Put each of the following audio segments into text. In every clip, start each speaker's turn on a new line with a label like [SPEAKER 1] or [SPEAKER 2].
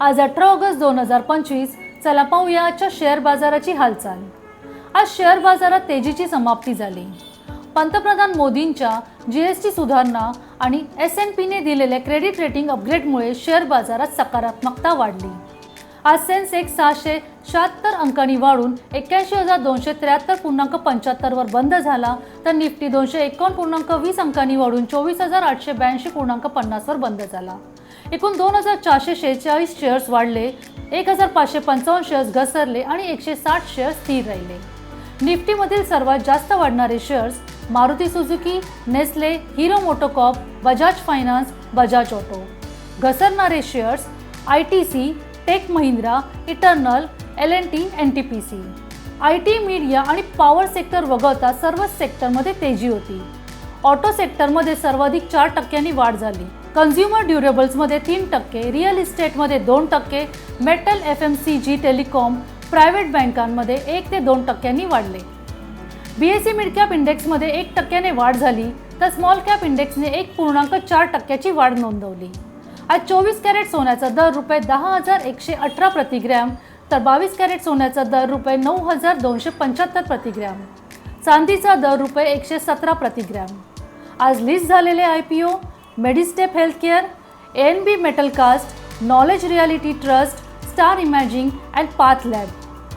[SPEAKER 1] आज अठरा ऑगस्ट दोन हजार पंचवीस चला पाहूया आजच्या शेअर बाजाराची हालचाल. आज शेअर बाजारात तेजीची समाप्ती झाली. पंतप्रधान मोदींच्या जी एस टी सुधारणा आणि एस एन पीने दिलेल्या क्रेडिट रेटिंग अपग्रेडमुळे शेअर बाजारात सकारात्मकता वाढली. आज सेन्सेक्स सहाशे शहात्तर अंकांनी वाढून एक्क्याऐंशी हजार दोनशे त्र्याहत्तर पूर्णांक पंच्याहत्तरवर बंद झाला. तर निफ्टी दोनशे एकावन्न पूर्णांक वीस अंकांनी वाढून चोवीस हजार आठशे ब्याऐंशी पूर्णांक पन्नासवर बंद झाला. एकूण दोन हजार चारशे शेहेचाळीस शेअर्स वाढले एक हजार पाचशे पंचावन्न शेअर्स घसरले आणि एकशे साठ शेअर्स स्थिर राहिले. निफ्टीमधील सर्वात जास्त वाढणारे shares Maruti Suzuki Nestle Hero Motocorp Bajaj finance Bajaj auto. घसरणारे shares I T C Tech Mahindra Eternal L N T N T P C. I T media आणि पॉवर सेक्टर वगळता सर्वच सेक्टरमध्ये तेजी होती. ऑटो सेक्टरमध्ये सर्वाधिक चार टक्क्यांनी वाढ झाली. कन्झ्युमर ड्युरेबल्समध्ये तीन टक्के रिअल इस्टेटमध्ये दोन टक्के metal F M C G telecom private बँकांमध्ये एक ते दोन टक्क्यांनी वाढले. बी एस सी मिडकॅप इंडेक्समध्ये एक टक्क्याने वाढ झाली तर स्मॉल कॅप इंडेक्सने एक पूर्णांक चार टक्क्याची वाढ नोंदवली. आज चोवीस कॅरेट सोन्याचा दर रुपये दहा हजार एकशे अठरा प्रतिग्रॅम तर बावीस कॅरेट सोन्याचा दर रुपये नऊ हजार दोनशे पंच्याहत्तर प्रतिग्रॅम चांदीचा दर रुपये एकशे सतरा प्रतिग्रॅम आज लिस्ट झालेले I P O Medistep healthcare N B metal cast knowledge realty trust star imaging and path lab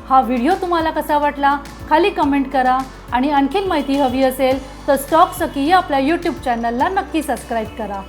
[SPEAKER 1] हा व्हिडिओ तुम्हाला कसा वाटला? खाली कमेंट करा आणि आणखीन माहिती हवी असेल तर स्टॉक सखी या आपल्या यूट्यूब चॅनलला नक्की सबस्क्राईब करा.